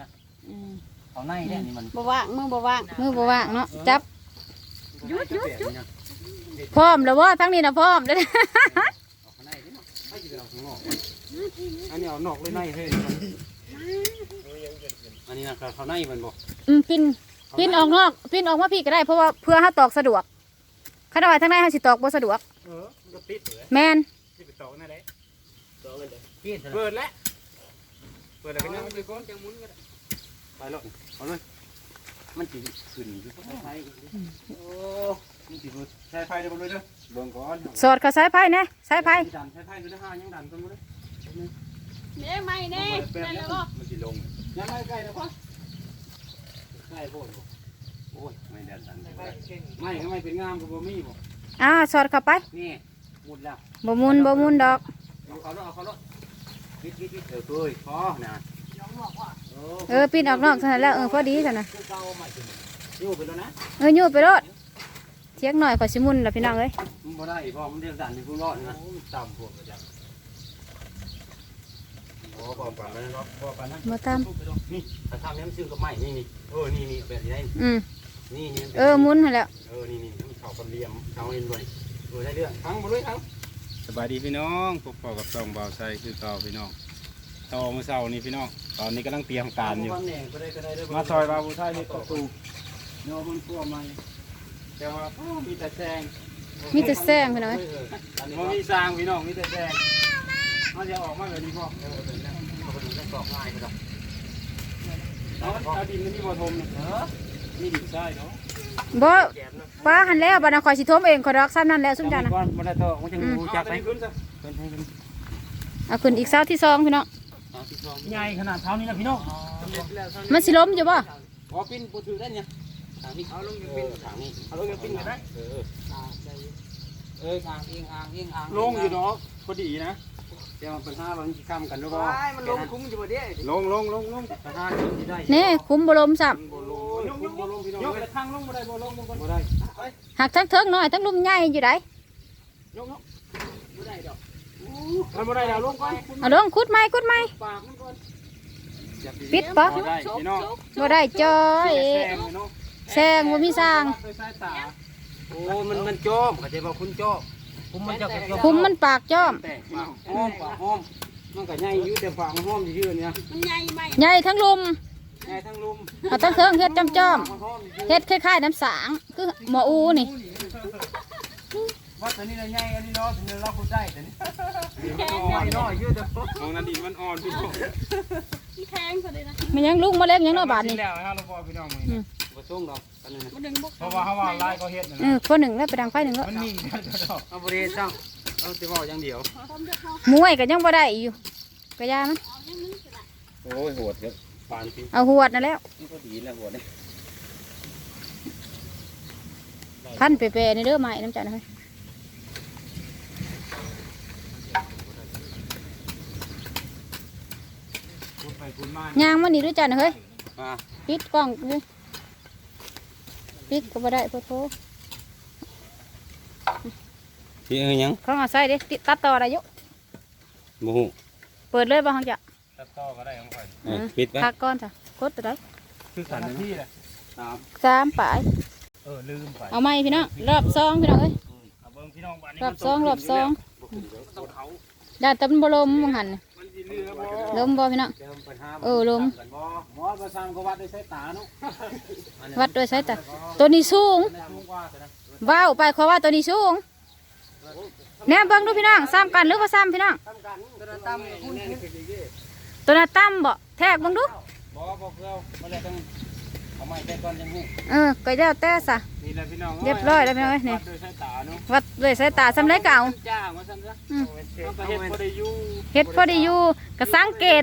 นะอืมเขาในเนี่ยนี่มันบ่ว่างมือบ่ว่างมือบ่ว่างเนาะจับหยุดหยุดหยุดพร้อมแล้วบ่ทั้งนี้นะพร้อมเด้อออกข้างในนี่เนาะไม่จะเอาข้างนอกอันนี้เอานอกเลยในเฮ้ยอันนี้นะเขาในมันบอกอืมปินปินออกนอกปินออกมาพี่ก็ได้เพราะว่าเพื่อเฮาตอกสะดวกคันเอาไว้ทางในเฮาสิตอกบ่สะดวกเออมันก็ปิดเลยแม่นที่ไปตอกนั่นแหละเพี้ยนเปิดแล้วเปิดแล้วก็ยังไปก้อนจังมุนก็ได้ ไปเลยเอาเลย มันจีขึ้นอยู่ข้างในโอ้มันจีใช้ไฟได้บ่เลยเด้อเบิ่งก่อนสอดเข้าสายไฟแน่สายไฟดันใช้ไฟดูได้ห้ายังดันกันบ่ได้เด้ไม่แน่นั่นแล้วมันสิลงยังไม่ใกล้แล้วพ่อใกล้โพดบ่โอ้ยไม่ดันดันเลยไม่ก็ไม่เป็นงามก็บ่มีบ่อ่าสอดเข้าไปนี่หมุดแล้วบ่มุนบ่มุนดอกเอาเขาแล้วเอาเขาแล้ววิดวิดวิดเออเอ้ยพอนะโอ้ เออปินออกนอกเท่านั้นแล้วเออพอดีเท่านั้นเก่าใหม่ถึงอยู่ไปแล้วนะเออยูดไปรถเทียงหน่อยขอสิมุนล่ะพี่น้องเอ้ยมันบ่ได้พ่อมันเรียกดันในผู้รอดนะต่ำพวกกระจังโอ้บ่ปานนั้นเนาะบ่ปานนั้นบ่ตามนี่ถ้าทำเนี่ยมันซื้อกับไม้นี่นี่เออนี่นี่แบบนี้ได้อืมนี่นี่เออมุนหั่นแหล้วเออนี่นี่มันเข้ากับเหลี่ยมเข้าเอ็นด้วยเออได้เรื่องทั้งบ่ด้วยทั้งสบายดีพี่น้องพบปอกับช่องบ่าวไซคือต่อพี่น้อง ต่อเมื่อเช้านี้พี่น้อง ตอนนี้กำลังเตรียมการอยู่ วันแหน่งก็ได้ก็ได้เด้มาซอยบาวผู้ไทยนี่ประตูโยมมันกลัวไหมแต่ว่าอ้าวมีแต่แซงมีแต่แซงพี่น้องเอ้ยมันมีสร้างพี่น้องมีแต่แซงมันจะออกมาแบบนี้พ่อเออเป็นแล้วเขาไปดูได้กรอบง่ายก็ได้เอาเอาดินมันมีบ่ทมนี่เออมีดินทรายเนาะบ่ป้าหันแล้วบัดนั้นขอยสิทมเองขอยดอกซ้ำนั่นแหล้วซุมจ้านะก่อนบ่ได้ต่อมันจะรู้จักไหมเอาขึ้นซะเป็นให้มันเอาขึ้นอีกเสาที่สองพี่น้องเอาที่สอง ใหญ่ขนาดเท่านี้นะพี่น้องมันสิล้มอยู่บ่พอปิ้นปูถือได้เนี่ยทางนี้เอาลงปิ้นทางนี้เอาลงปิ้นก็ได้ เออเออทางเองอ่างเองอ่างลงอยู่เนาะพอดีนะเดี๋ยวมันเป็นห้าร้อยกี่คำกันหรือเปล่ามันลงคุ้มอยู่บ่เด้ลงลงลงลงเป็นห้าร้อยที่ได้นี่คุ้มบ่ล้มซ้บ่ลงยกยกบ่ลงพี่น้องยกแต่ทางลงบ่ได้บ่ลงบ่บ่ได้ำหักทั้งเทิงหน่อยทั้งลุมใหญ่อยู่ไดยกยกบ่ได้ดอก มันบ่ได้ดาวลงก่อนเอาลงคุดไม้คุดไม้ปากมันก่อนปิดปะบ่ได้พี่น้องบ่ได้จ้อยแซงเลยเนาะแซงบ่มีสร้างโดยสายตาโอ้ มันมันจอมเขาจะบอกคุณจอมคุ้มมันจะจอมคุมมันปากจ้อมแต่ปากหอมปากหอมมันก็ใหญ่อยู่แต่ปากมันหอมอยู่ๆเนี่ยใหญ่ทั้งลุมใหญ่ทั้งลุมเอาทั้งเทิงเฮ็ดจ้อมจ้อมมันหอมอยู่ๆเฮ็ดคล้ายๆน้ำสางคือหมออูนี่ ว่าตัวนี้เราใหญ่อันนี้เนาะถึงเราคุณได้แต่นี่ไม่น้อยอยู่แต่มองนั่นดินมันอ่อนพี่น้องมันยังลุงมาเล็กยังเนาะบาดนี่แล้วฮะเราบอกพี่น้องมื้อนี้บ่ส่งดอกอันนั้นเพราะว่าเขาว่าลายก็เฮ็ดนะเออคนหนึ่งแล้วไปดังไฟหนึ่งแล้วมันมีดอกเอาบริษัทเอาจะบอกอย่างเดียวมวยก็ยังบ่ได้อยู่ก็ยามันโอ้ยโหดครับปานพี่เอาหวดนั่นแล้วนี่ก็ดีแล้วโหดเลยพันเปรย์ๆนี่เด้อไม้น้ำจันนะเฮ้ย ไปพูดมาย่างมันนี่ด้วยจันนะเฮ้ยอ่าปิดกล้องเลยปิดก็บ่ได้พอโทพี่เอ้ยยังเขาเอาใส่เด้ติดตัดต่อได้อยุบ่ฮู้เปิดเลยบ่ฮังจะตัดต่อก็ได้ของข่อยปิดไว้พักก่อนจ้ะกดตัวใดคือขันที่แหละตามสามปลายเออลืมไปเอาไหมพี่น้องรอบสองพี่น้องเอ้ยเอาเบิ่งพี่น้องบ้านนี้รอบสองรอบสองบ่ขึ้นเดี๋ยวต้นเขา ด้านตะมันบ่ลมมึงหันน่ะมันสิเรือบ่ ลมบ่พี่น้องเดี๋ยวมันไปหาเออลมกันบ่หมอประสานก็วัดด้วยสายตาเนาะวัดด้วยสายตาตัวนี้สูงอันนั้นสูงกว่าแต่นะว้าวไปขอว่าตัวนี้สูงแหนมเบิ่งดูพี่น้องซ้ำกันหรือว่าซ้ำพี่น้องทำกันตัวนั้นต่ำคุณคุณตัวน่ะต่ำบ่แทกเบิ่งดูบ่บ่เกลือมาเลยต้องเอาไม้แต่ก่อนยังฮู้เออก็ แล้วแต่ซะนี่แหละพี่น้องเรียบร้อยแล้วพี่น้องเอ้ยนี่ วัดโดยสายตาเนาะวัดด้วยสายตาซ้ำไรเก่า จ้างว่าซั่นซะอืมมันก็เฮ็ดบ่ได้อยู่เฮ็ดพอดีอยู่ก็สังเกต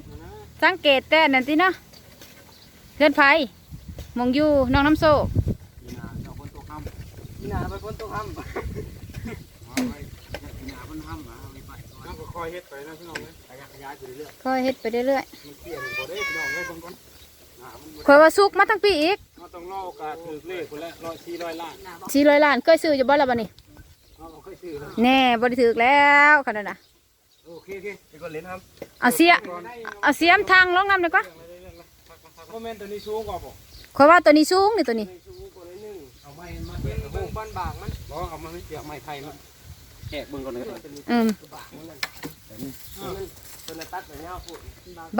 สังเกตแต่นั่นติเนาะเพื่อนไผมองอยู่น้องน้ำโซอีหน้าเจ้าคนตกห้ำอีหน้าไปคนตกห้ำเอาไว้อีหน้าคนห้ำมาเอาไปไปมันก็คอยเฮ็ดไปนะพี่น้องเอ้ยขยายขยายไปเรื่อยค่อยเฮ็ดไปเรื่อยมันเปลี่ยนบ่ได้พี่น้องเอ้ยเบิ่งก่อนๆหน้ามันๆข่อยว่าสุกมาทั้งปีอีก เราต้องรอโอกาสถูกเลขคนละ100 400ล้านสี่ร้อยล้านเคยซื้ออยู่บ่ล่ะบัดนี้เอาเอาค่อยซื้อเลยแน่บ่ได้ถือแล้วขนาดน่ะโอเคโอเคพี่ก็เล่นครับเอาเสียเอาเสียมทางลงน้ำดีกว่าโอ้บ่แม่นตัวนี้สูงกว่าบ่ข่อยว่าตัวนี้สูงนี่ตัวนี้เอาไม้มาเฮ็ดกระบุงบ้านบางมันบ่เอามาเฮ็ดเปียกไม้ไผ่มันแหกเบิ่งก่อนเลยอืมตัวนั้นตัดไปยาวพูด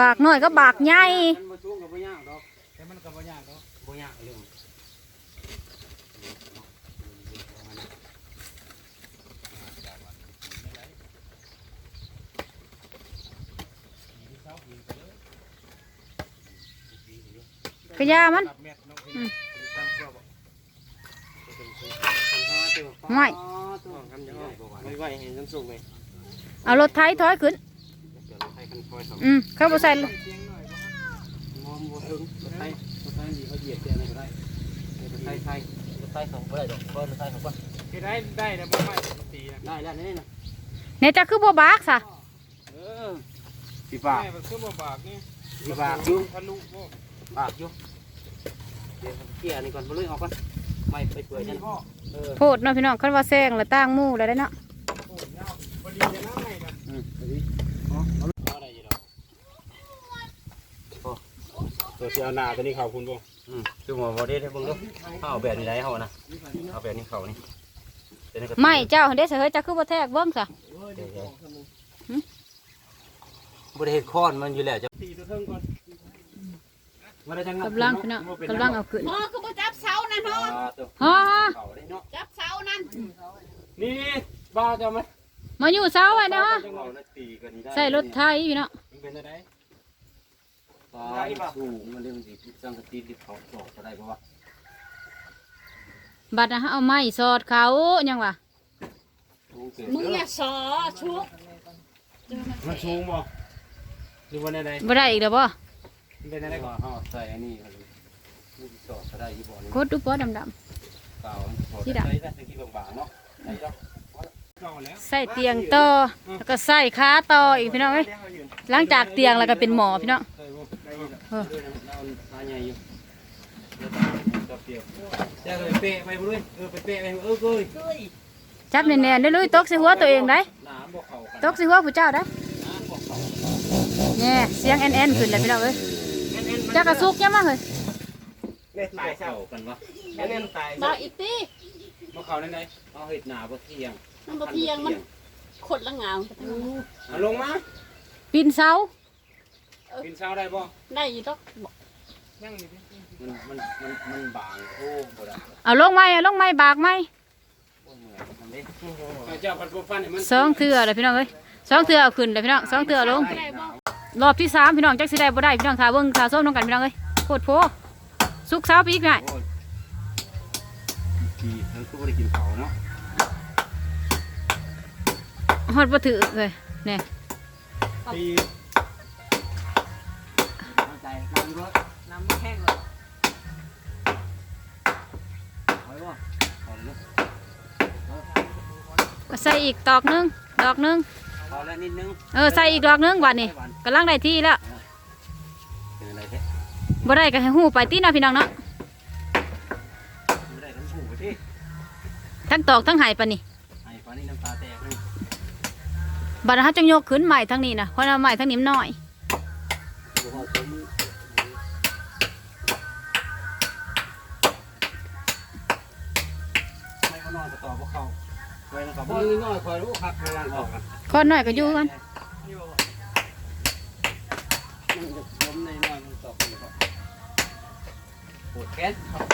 บากน้อยก็บากใหญ่มันบ่สูงก็บ่ยากดอกแต่มันก็บ่ยากดอก บ่ยากเรื่อง กระยามัน ตับเม็ดเนาะ อืม ตามตัวบ่ ไม่ ไม่ไหวเห็นน้ำสูงเลย เอารถไถถอยขึ้น เดี๋ยวเราใช้คันคอยสอง อืมเข้าบ่ใส่เลย เตียงหน่อยบ่มองบ่ถึงรถไทยรถไทยมีเขาเหยียบแกอะไรก็ได้รถไทยไทยรถไทยของก็ได้ดอกก็รถไทยของก็เฮ็ดได้ได้นะบ่ไม้ตีนะได้แล้วนี่นะในจะคือบ่บากซะเออสีฝากแม่มันคือบ่บากนี่สีฝากอยู่ทะลุบ่ฝากอยู่เดี๋ยวเกี่ยนี่ก่อนมาลุยออกก่อนไม่ไปเปื่อยนั่นพ่อเออโพดเนาะพี่น้องคันว่าแซงแล้วตั้งหมู่แล้วได้เนาะ โอ้ยยาวบ่ดีจะน้ำไม้นะ อืมไปดิเอาเอาได้อยู่ดอก ตัวสิเอาหน้าตัวนี้เข้าคุณบ่อืมคือหมอบ่ได้ได้เบิ่งดูเอาแบบนี้ได้เฮานะเอาแบบนี้เขานี่เดี๋ยวนี้ก็ไม่เจ้าเด้เสยเจ้าคือบ่แทกเบิ่งซะเดี๋ยวๆบ่ได้เฮ็ดค้อนมันอยู่แล้วจะตีตัวเทิงก่อนบ่ได้จังนั้นกำลังพี่น้องกำลังเอาขึ้นอ๋อคือบ่จับเสานั่นเนาะอ่าตัวฮ่าเขาได้เนาะจับเสานั่นนี่บ้าจะไหมมาอยู่เสาไว้เนาะจังเราน่ะตีกันนี่ได้ใส่รถไถพี่น้องมันเป็นอะไร ตาสูงมันเรื่องสิจังกะตีดิบเขาสอบก็ได้บ่วะบัดนะเอาไม้สอดเขายังวะสูงเกินมึงอย่าสอชุกมันสูงบ่หรือว่าอะไรบ่ได้อีกแล้วบ่มันเป็นได้อะไรก็ก่อนเฮาใส่อันนี้ก็เลยลูกสอบก็ได้อีบ่นี่กดดูบ่ดำเปล่าพอที่ได้ดำใส่ได้ตะกี้บางๆเนาะได้ดอกเก่าแล้วๆใส่เตียงต่อแล้วก็ใส่ขาต่ออีกพี่น้องเอ้ยหลังจากเตียงแล้วก็เป็นหมอพี่น้องได้บ่ได้บ่ เออด้วยนะเราตาใหญ่อยู่เดี๋ยวตาเปรียบจะเลยเปะไปบ่ด้วยเออไปเปะไปเออเอ้ยจับแน่นๆได้เลยตกใส่หัวตัวเองได้น้ำบ่เข้ากันตกใส่หัวผู้เจ้าได้น้ำบ่เข้าแน่เสียงแอนๆขึ้นแล้วพี่น้องเอ้ยจักกระซุกยังมาเฮ้ยเม็ดตายเข้ากันวะแม่นตายดอกอีกตีมาเข้าได้ไดเอาเฮ็ดหน้าบ่เที่ยงมันบ่เพียงมันขดละงาวเอาลงมาปีนเสา กินเช้าได้บ่ได้อยู่ดอกบ่ยังอยู่ดิมันมันมันมันบางโอ้บ่ได้เอาลงไม้เอาลงไม้บากไม้โอ้ยเหนื่อยมันเด้เอาเจ้าพันบ่ฟันให้มันสองเทื่อเลยพี่น้องเอ้ยสองเทื่อเอาขึ้นเลยพี่น้องสองเทื่อเอาลง ได้บ่รอบที่สามพี่น้องจักสิได้บ่ได้พี่น้องทาเบิ่งทาส้มน้องกันพี่น้องเอ้ยโคตรโพสุกเสาปีกง่ายโอ้ยดีทั้งคู่บ่ได้กินข้าวเนาะฮอดบ่ถือเลยเนี่ยตี ใจน้ำรถน้ำมันแห้งเลยไว้บ่เอาเลยก็ใส่อีกตอกหนึงดอกหนึง พอแล้วนิดนึงเออใส่อีกดอกหนึงบัดนี้กำลังได้ที่แล้วเป็นอะไรแท้บ่ได้ก็ให้ฮู้ไปติเนาะพี่น้องเนาะไม่ได้ทั้งคู่ไปที่ทั้งตอกทั้งไหายปานนี้ไอ้ฟ้านี่น้ำตาแตกเลยบัดนั้นเฮาจังยกขึ้นใหม่ทั้งนี้นะเพราะว่าใหม่ทั้งนี้มันน้อย นะครับบ่น้อยคอยรู้พักพลังออกกันคนน้อยก็อยู่กันมันจะล้มในน้อยมันตกอยู่ครับปวดแขนเอา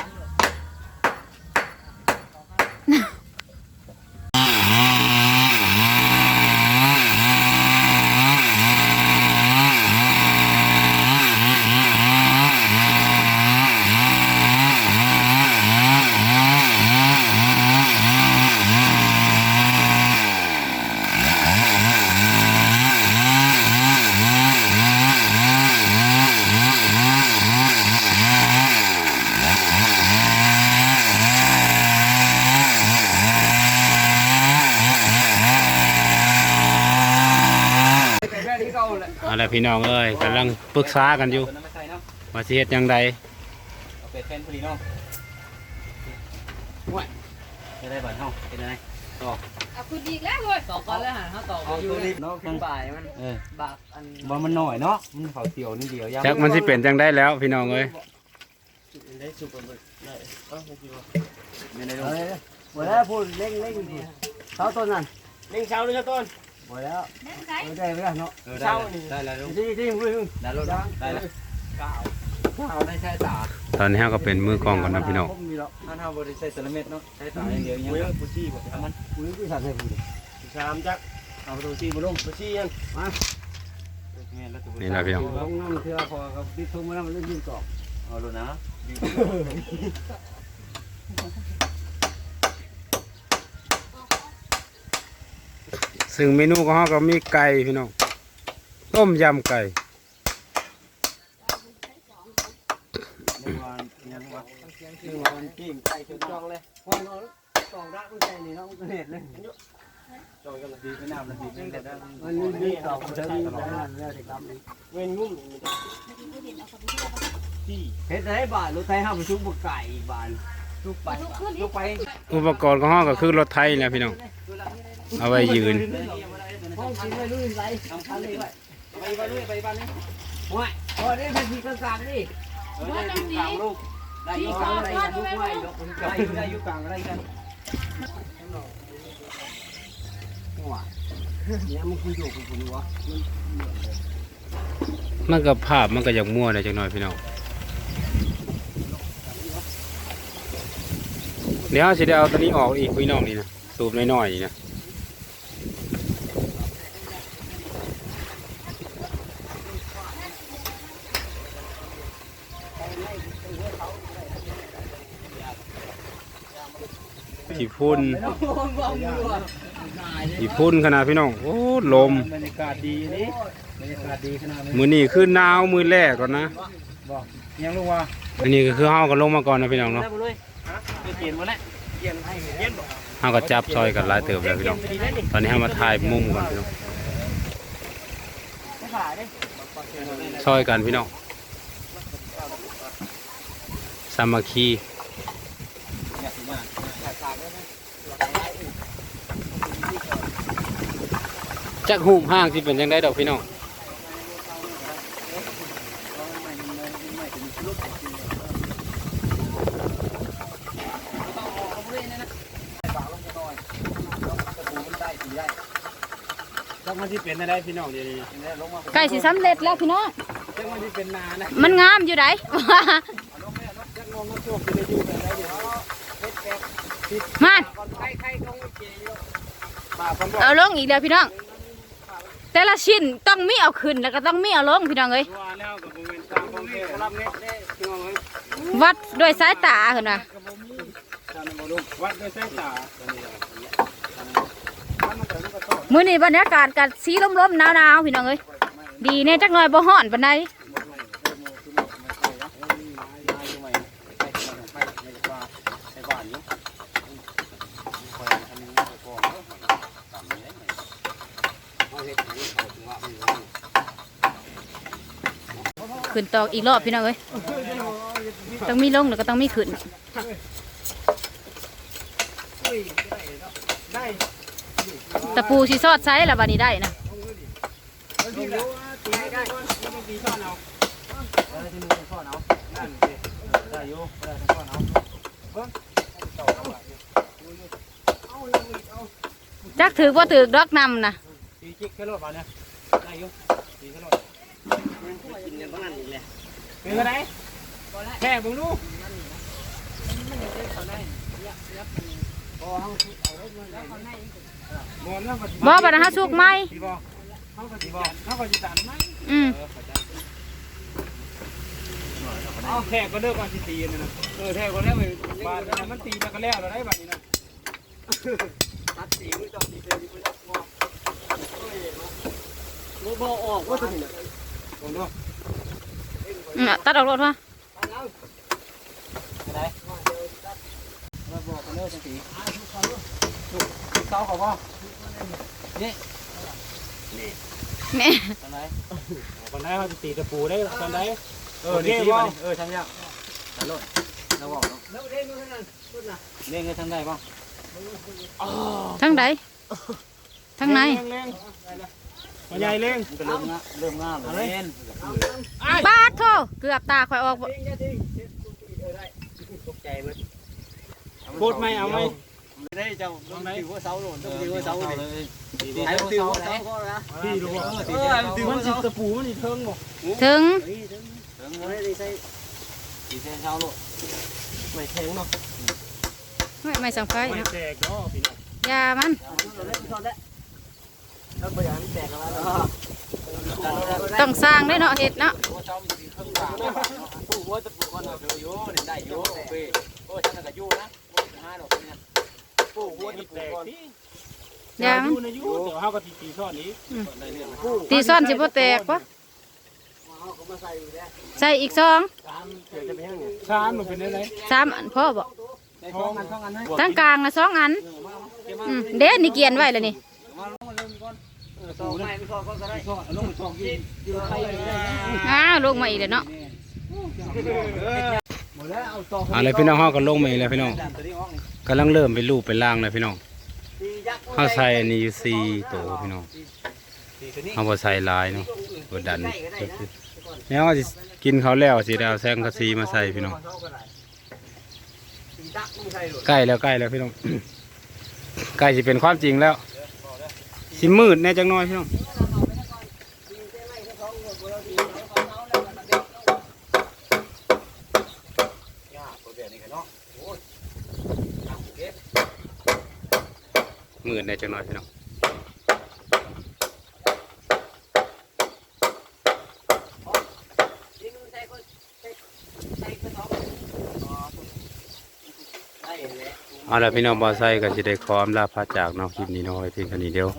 พี่น้องเอ้ยกำลังปรึกษากันอยู่ไม่ใช่เนาะว่าสิเฮ็ดจังไดเอาไปแทนพอดีเนาะว้ยจะได้บัตรเฮาเป็นอะไรต่อเอาคุณอีกแล้วเว้ยต่อก่อนแล้วหาเฮาต่อเอาตัวนี้เนาะทางบ่ายมันเออบากอันบ่มันหน่อยเนาะมันเขาเสียวนิดเดียวยาวจักมันสิเป็นจังได้แล้วพี่น้องเอ้ยเได้สุกไปเลยได้เอ้าไม่คิดว่าไม่ได้ลเอางเลยหมดแล้วพูดเล่งเล่งพูดเช้าต้นนั่นเล่งเช้าเลยเช้าต้น หมดแล้วเออได้ไม่ได้เนาะเออได้ได้แล้วลุงที่ที่มึงได้แล้วได้แล้วเอาได้ใช้ตาตอนนี้เราก็เป็นมือกล้องก่อนนะพี่น้องมีแล้วถ้าเราบริใช้สารเม็ดเนาะใช้ตาอย่างเดียวยังมึงไงกูชี้บอกทำมันมึงกูสั่งให้มึงสามจักเอาประตูชี้มาลงประชี้ยังมานี่แหละพี่น้องลงน้ำเถื่อพอกับดิทุ่มมาแล้วมันเล่นยิงกรอบเอาลูนะ ซึ่งเมนูของเราก็มีไก่พี่น้องต้มยำไก่เห็ดไปน้ำละดีไม่ได้ได้มันมีดีต่อมันจะมีตลอดแล้วเด็กดำนี่เว้นงุ้มที่เฮ็ดได้บาทรถไทยห้ามชุบบไก่บาน ชุบไปอุปกรณ์ของเราก็คือรถไถนี่แหละพี่น้อง เอาไว้ยืนห้องกินไม่รู้ไรทำคันเลยไปไปด้วยไปบ้านนี้โอ้ยพอได้เป็นทีกลางๆนี่ได้อยู่กลางลูกได้อยู่กลางอะไรลูกไม่ลูกได้อยู่ได้อยู่กลางอะไรกันเนี่ยมันคืออยู่กับผมวะมันก็ภาพมันก็อยากมั่วได้จังหน่อยพี่น้อง เดี๋ยวเราสิได้เอาตัวนี้ออกอีกพี่น้องนี่นะสูบน้อยๆนี่นะขี่พุ่นขี่พุ่นขนาดพี่น้องโอ้ลมบรรยากาศดีนี่บรรยากาศดีขนาดนี้มือนี้คือหนาวมือแรกก่อนนะบอกยังลูกว่าอันนี้ก็คือเฮาก็ลงมาก่อนนะพี่น้องเนาะไป เปลี่ยนมาแล้วเปลี่ยนให้เย็นบอกเฮาก็จับซอยกันหลายเติบแล้วพี่น้อง ตอนนี้เฮามาถ่ายมุมก่อนพี่น้องไม่ขาดเลยซอยกันพี่น้อง สามัคคีจักหูมห้างที่เป็นยังได้ดอกพี่น้อง จักมันที่เป็นได้พี่น้องเดี๋ยวนี้ลงมาไก่สิสำเร็จแล้วพี่น้องจักมันที่เป็นนานะมันงามอยู่ไหน จักงงมันโชคจะได้อยู่กันได้เดี๋ยวมันใครใครต้องเกย์มาคนบอกเอาลงอีกแล้วพี่น้อง แต่ละชิ้นต้องมีเอาขึ้นแล้วก็ต้องมีเอาลงพี่น้องเอ้ย ว่าแล้วกับโมเมนต์ตามของเทพรับเน็ตได้พี่น้องเอ้ยวัดด้วยสายตาเห็นป่ะตามบ่ลูกวัดด้วยสายตาตัวนี้มันมันจะลูกกระโดด มื้อนี้บรรยากาศกัสีล้มๆหนาวๆพี่น้องเอ้ยดีแน่จักหน่อยบ่ฮ้อนปานใดขึ้นตอกอีกรอบพี่น้องเอ้ยต้องมีลงแล้วก็ต้องมีขึ้น ตะปูสิซอดไซส์ละบัดนี้ได้นะจักถือว่าถือดอกนำนะตีจิกแค่รถมาเนี่ยได้อยู่ตีแค่รถกินเนี่ยบ้านนี่แหละเป็นไงแค่บึงดูมอนแล้วเขาก็ตี บอเขาก็จีตันไหมอืมเอาแค่ก็เลิกก่อนสิตีนี่นะเออแค่ก็แล้วไปบ้านมันตีแล้วก็แล้วเราได้แบบนี้นะตัดสีมือจอดสีเดียมือมองมือบ่ออกว่าตัวนี้ผมดูอืมตัดออกรถวะ มาบอกกันเลิกจังสีเสาเขาบ่นี่ตอนไหนตอนไหนเขาจะตีตะปูได้ตอนไหนเออนี่บ่เออทำยังตลอดเราบอกเนาะแล้วเด้งนู่นนั่นนู่นน่ะเล่นกันทำได้ป่ะทั้งใดทั้งในเล่นมาใหญ่เล่นเริ่มงะเริ่มงามแล้วเล่นบาดโทเกือบตาข่อยออกเด้งจะทิ้งตกใจเบิด โคตรไหมเอาไหมได้เจ้าต้องถือว่เสาโหล่นต้องถือว่าเสาเลยดีไอ้ถือว่าเสาก็นะพี่รู้ว่าเออถือมัว่านสิเสาตะปูมันนี่เทิงบ่ถึงถึงไม่ได้ใส่ดีเสาโหล่ไม่แข็งเนาะไม่ไม่สังไฟไม่เนาะแตกเนาะพี่น้องยามันต้องไปอ่านแตกแล้วเนาะต้องสร้างได้เนาะเห็ดเนาะผู้ว่าจะปลูกวันเราอยู่ได้อยู่ปีโอ้ฉันก็อยู่นะ ห้าดอกเนี่ยผู้ว่าจะปแตลูกกวันที่ยามันอยู่ในอยู่เดี๋ยวเฮาก็ตีตีซ่อนนี้ตีซ่อนสิบ่แตกปะเขาก็มาใส่อยู่แล้วใส่อีกสองเดี๋ยวจะไปยังไงชานมันเป็นอะไรสามอันพ่อบ่ได้สองอันสองอันให้ทั้งกลางนะสองอันอืมเด้นี่เกียนไว้แล้วนี่มาลงมาเริ่มก่อนสองไม่ไม่สองก็ได้สองลงสองกินอยู่ใครได้อ้าวลงมาอีกแล้วเนาะหมดแล้ว เอาสองเอะไรพี่น้องเฮาก็ลงมาอีกแล้วพี่น้องกำลังเริ่มไปรูปไปล่างแล้วพี่น้องเฮาใส่อันนี้อยู่สี่โตพี่น้องเฮาบ่ใส่หลายเนาะกดดันแล้วเฮาสิกินเขาวแล้วสิได้เอาแซงกะซีมาใส่พี่น้องใกล้แล้วใกล้แล้วพี่น้องใกล้สิเป็นความจริงแล้วสิมืดแน่จังน้อยพี่น้อง น่จังน้อยพี่น้องเอาละพี่น้องบอไซก็จะได้ขออำลาพระจากเนาะคลิปนี้เนาะไว้เพียงแค่นี้เดียว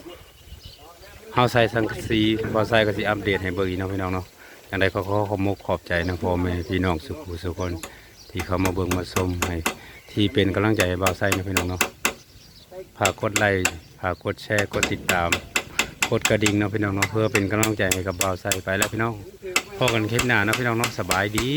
เฮาใส่สังกสีบอไซก็สิอัปเดตให้เบิ่งอีกเนาะพี่น้องเนาะอย่างใดก็ขอขอบมกขอบใจนะพ่อแม่พี่น้องสุขุสุขคนที่เขามาเบิ่งมาชมให้ที่เป็นกำลังใจให้บอไซนะพี่น้องเนาะฝากกดไลค์ากกดแชร์กดติดตามกดกระดิ่งเนาะพี่น้องเนาะเพื่อเป็นกำลังใจให้กับบอไซไปแล้วพี่น้องพอกันคลิปหน้าเนาะพี่น้องเนาะสบายดี